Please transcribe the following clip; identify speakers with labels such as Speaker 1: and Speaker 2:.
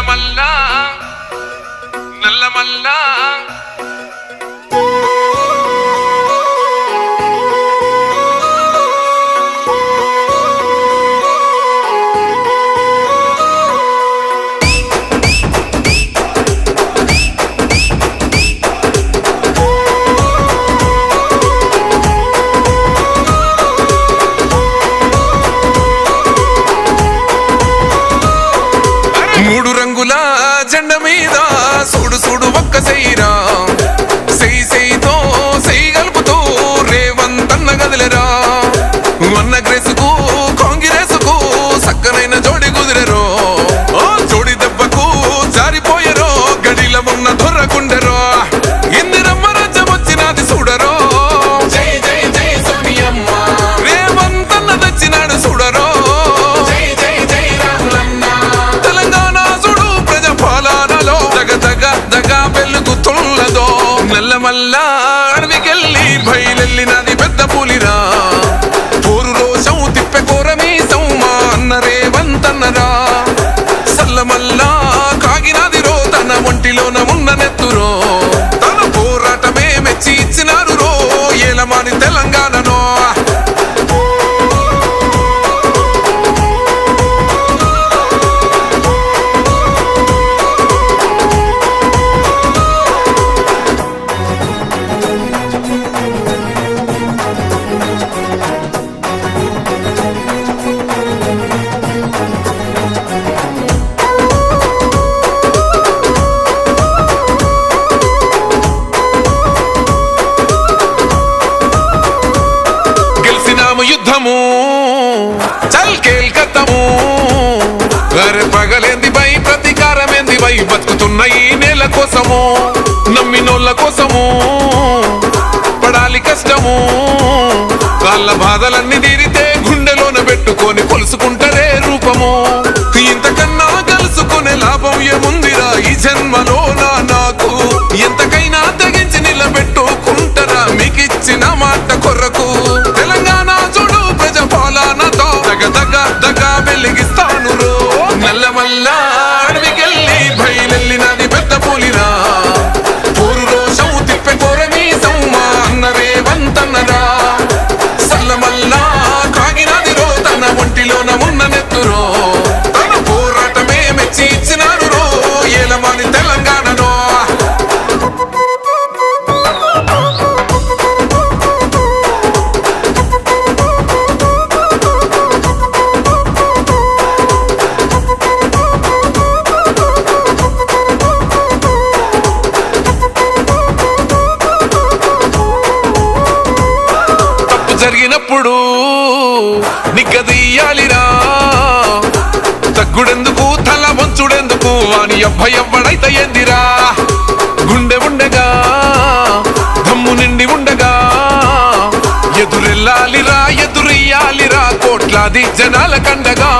Speaker 1: நல்லமல்லா நல்லமல்லா బయలుకెళ్ళి బయలెళ్ళినది పెద్ద పులిరా. కేల్కత్తము. అరే పగలేంది బై ప్రతీకారం ఏంది బై బతుకుతున్న ఈ నేల కోసము నమ్మినోళ్ళ కోసము పడాలి కష్టము. వాళ్ళ బాధలన్నీ తీరితే ఎప్పుడు నిగ్గదీయాలిరా. తగ్గుడెందుకు తల వంచుడెందుకు అని అబ్బాయి ఎవ్వడైతే ఎందిరా గుండె ఉండగా దమ్ము నిండి ఉండగా ఎదురెళ్ళాలిరా ఎదురెయ్యాలిరా కోట్లాది జనాల కండగా.